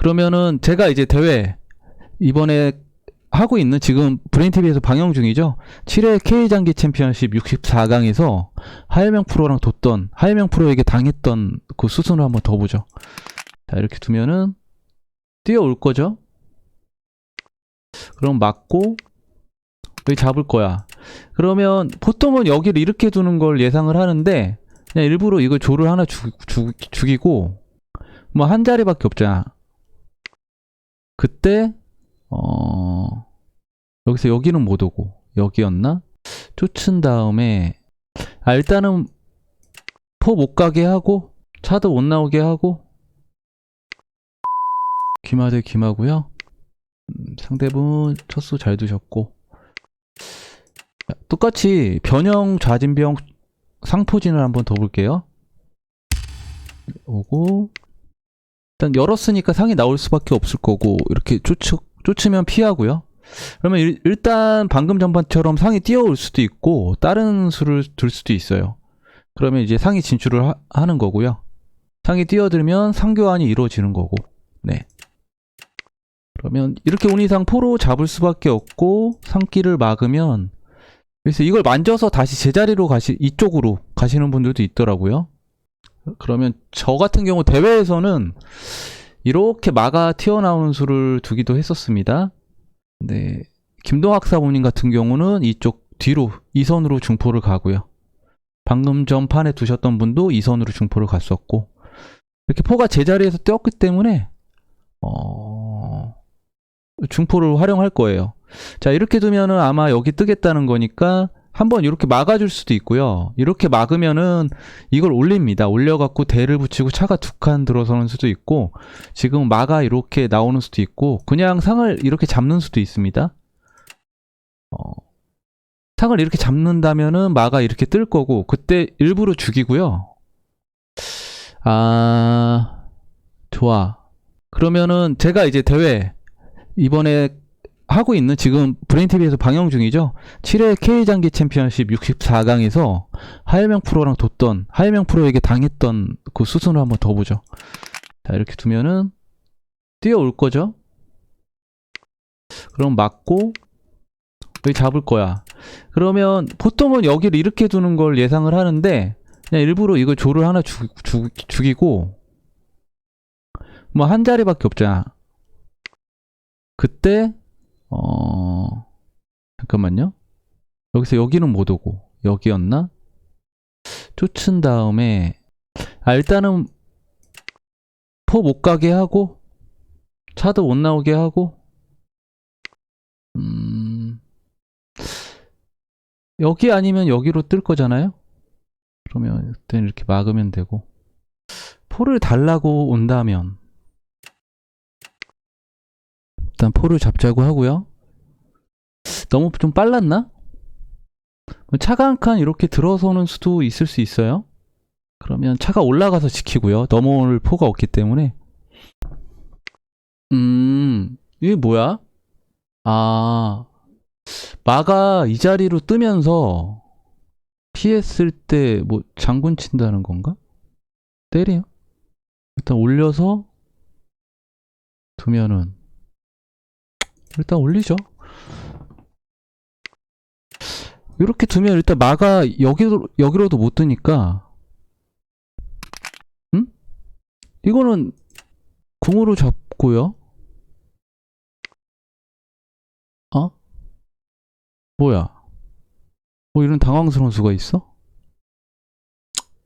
그러면은 제가 이제 대회 이번에 하고 있는 지금 브레인TV에서 방영 중이죠. 7회 K장기 챔피언십 64강에서 하예명 프로랑 뒀던 하예명 프로에게 당했던 그 수순을 한번 더 보죠. 자, 이렇게 두면은 뛰어올 거죠. 그럼 맞고 여기 잡을 거야. 그러면 보통은 여기를 이렇게 두는 걸 예상을 하는데 그냥 일부러 이걸 조를 하나 죽, 죽, 죽이고 뭐 한 자리밖에 없잖아. 그때 어 여기서 여기는 못 오고 여기였나? 쫓은 다음에 아 일단은 포 못 가게 하고 차도 못 나오게 하고 귀마 대 귀마고요. 음, 상대분 첫수 잘 두셨고 자, 똑같이 변형 좌진병 상포진을 한번 더 볼게요. 오고 일단 열었으니까 상이 나올 수밖에 없을 거고 이렇게 쫓, 쫓으면 피하고요. 그러면 일, 일단 방금 전반처럼 상이 뛰어올 수도 있고 다른 수를 둘 수도 있어요. 그러면 이제 상이 진출을 하, 하는 거고요. 상이 뛰어들면 상교환이 이루어지는 거고. 네. 그러면 이렇게 온 이상 포로 잡을 수밖에 없고 상기를 막으면 그래서 이걸 만져서 다시 제자리로 가시 이쪽으로 가시는 분들도 있더라고요. 그러면 저 같은 경우 대회에서는 이렇게 막아 튀어나오는 수를 두기도 했었습니다. 네. 김동학 사부님 같은 경우는 이쪽 뒤로 이선으로 중포를 가고요. 방금 전 판에 두셨던 분도 이선으로 중포를 갔었고 이렇게 포가 제자리에서 뛰었기 때문에 어... 중포를 활용할 거예요. 자 이렇게 두면은 아마 여기 뜨겠다는 거니까 한번 이렇게 막아줄 수도 있고요. 이렇게 막으면은 이걸 올립니다. 올려갖고 대를 붙이고 차가 두 칸 들어서는 수도 있고 지금 마가 이렇게 나오는 수도 있고 그냥 상을 이렇게 잡는 수도 있습니다. 어, 상을 이렇게 잡는다면은 마가 이렇게 뜰 거고 그때 일부러 죽이고요. 아 좋아. 그러면은 제가 이제 대회 이번에 하고 있는 지금 브레인TV에서 방영 중이죠. 7회 K장기 챔피언십 64강에서 하예명 프로랑 뒀던 하예명 프로에게 당했던 그 수순을 한번 더 보죠. 자 이렇게 두면은 뛰어올 거죠. 그럼 맞고 여기 잡을 거야. 그러면 보통은 여기를 이렇게 두는 걸 예상을 하는데 그냥 일부러 이걸 조를 하나 죽, 죽, 죽이고 뭐 한 자리밖에 없잖아. 그때 어, 잠깐만요. 여기서 여기는 못 오고, 여기였나? 쫓은 다음에, 아, 일단은, 포 못 가게 하고, 차도 못 나오게 하고, 음, 여기 아니면 여기로 뜰 거잖아요? 그러면, 그때는 이렇게 막으면 되고, 포를 달라고 온다면, 일단 포를 잡자고 하고요. 너무 좀 빨랐나? 차가 한 칸 이렇게 들어서는 수도 있을 수 있어요. 그러면 차가 올라가서 지키고요. 넘어올 포가 없기 때문에. 음, 이게 뭐야? 아, 마가 이 자리로 뜨면서 피했을 때 뭐 장군 친다는 건가? 때려요. 일단 올려서 두면은 일단 올리죠. 이렇게 두면 일단 마가 여기로, 여기로도 못 뜨니까, 응? 이거는 궁으로 잡고요. 어? 뭐야? 뭐 이런 당황스러운 수가 있어?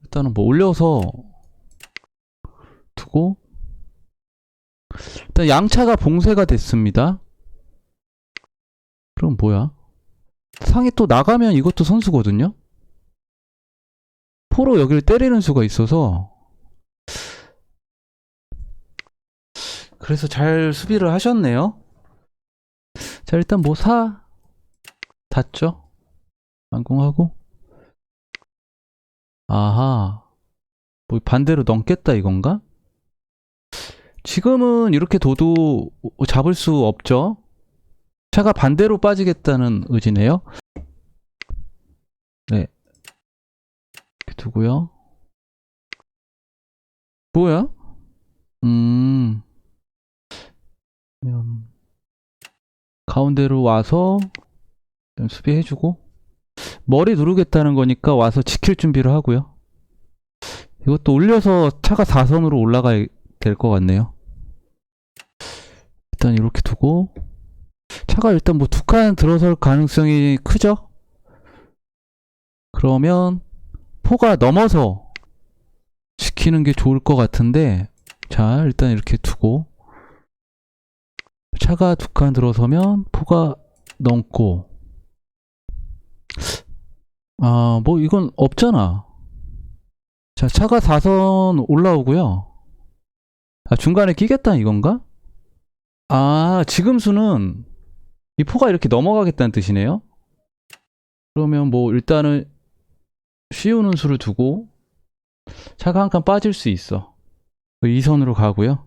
일단은 뭐 올려서 두고, 일단 양차가 봉쇄가 됐습니다. 그럼 뭐야? 상이 또 나가면 이것도 선수거든요? 포로 여기를 때리는 수가 있어서 그래서 잘 수비를 하셨네요. 자, 일단 뭐 사 닿죠? 완공하고 아하 뭐 반대로 넘겠다 이건가? 지금은 이렇게 둬도 잡을 수 없죠? 차가 반대로 빠지겠다는 의지네요. 네. 이렇게 두고요. 뭐야? 음. 가운데로 와서 좀 수비해주고 머리 누르겠다는 거니까 와서 지킬 준비를 하고요. 이것도 올려서 차가 4선으로 올라가야 될 것 같네요. 일단 이렇게 두고 차가 일단 뭐 두 칸 들어설 가능성이 크죠? 그러면 포가 넘어서 지키는 게 좋을 것 같은데 자 일단 이렇게 두고 차가 두 칸 들어서면 포가 넘고 아 뭐 이건 없잖아 자 차가 4선 올라오고요 아 중간에 끼겠다 이건가? 아 지금 수는 이 포가 이렇게 넘어가겠다는 뜻이네요 그러면 뭐 일단은 씌우는 수를 두고 차가 한 칸 빠질 수 있어. 그이 선으로 가고요.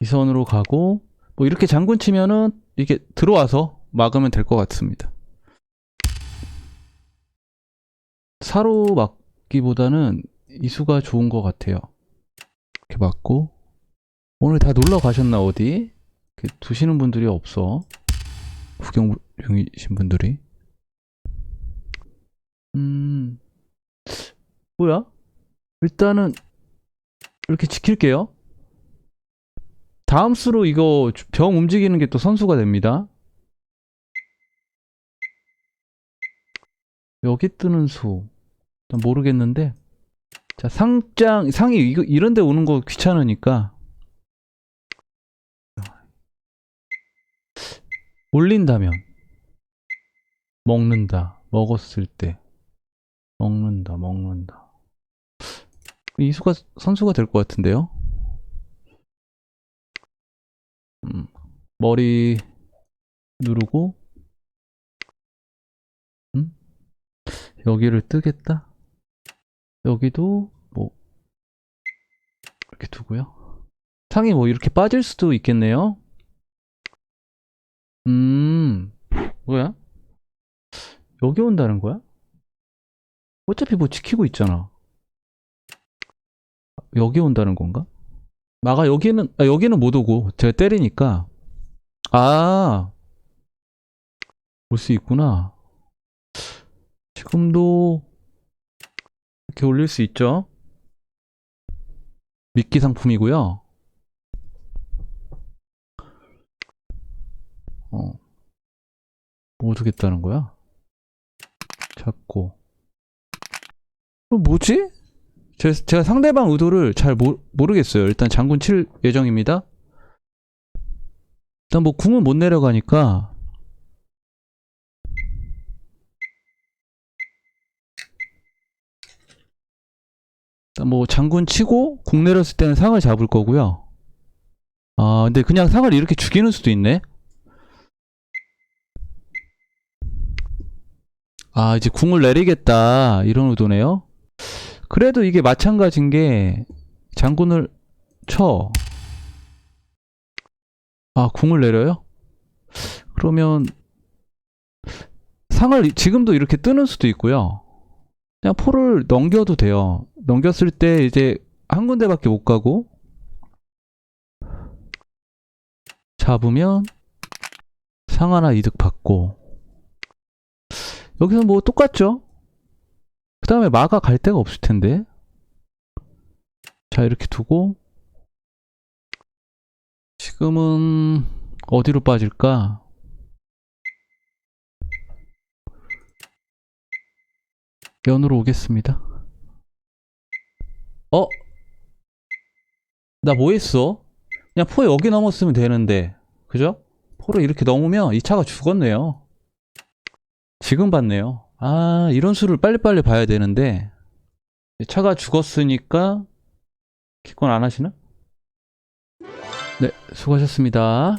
이 선으로 가고 뭐 이렇게 장군 치면은 이게 들어와서 막으면 될 것 같습니다. 사로 막기보다는 이 수가 좋은 것 같아요. 이렇게 맞고 오늘 다 놀러 가셨나 어디? 이렇게 두시는 분들이 없어. 구경 중이신 분들이. 음, 뭐야? 일단은 이렇게 지킬게요. 다음 수로 이거 병 움직이는 게 또 선수가 됩니다. 여기 뜨는 수. 난 모르겠는데. 자, 상장, 상이 이거, 이런 데 오는 거 귀찮으니까. 올린다면. 먹는다. 먹었을 때. 먹는다, 먹는다. 이수가 선수가 될 것 같은데요? 음, 머리 누르고, 음? 여기를 뜨겠다? 여기도, 뭐, 이렇게 두고요. 상이 뭐 이렇게 빠질 수도 있겠네요? 음, 뭐야? 여기 온다는 거야? 어차피 뭐 지키고 있잖아. 여기 온다는 건가? 마가 여기는 아, 여기는 못 오고 제가 때리니까 아올수 있구나. 지금도 이렇게 올릴 수 있죠. 미끼 상품이고요. 뭐 주겠다는 거야? 잡고 어, 뭐지? 제, 제가 상대방 의도를 잘 모, 모르겠어요. 일단 장군 칠 예정입니다. 일단 뭐 궁은 못 내려가니까 일단 뭐 장군 치고 궁 내렸을 때는 상을 잡을 거고요. 아 근데 그냥 상을 이렇게 죽이는 수도 있네. 아 이제 궁을 내리겠다 이런 의도네요. 그래도 이게 마찬가지인 게 장군을 쳐. 아, 궁을 내려요? 그러면 상을 지금도 이렇게 뜨는 수도 있고요. 그냥 포를 넘겨도 돼요. 넘겼을 때 이제 한 군데밖에 못 가고 잡으면 상 하나 이득 받고 여기서 뭐 똑같죠? 그 다음에 마가 갈 데가 없을 텐데. 자, 이렇게 두고. 지금은 어디로 빠질까? 면으로 오겠습니다. 어? 나 뭐 했어? 그냥 포 여기 넘었으면 되는데. 그죠? 포를 이렇게 넘으면 이 차가 죽었네요. 지금 봤네요. 아, 이런 수를 빨리빨리 봐야 되는데, 차가 죽었으니까, 기권 안 하시나? 네, 수고하셨습니다.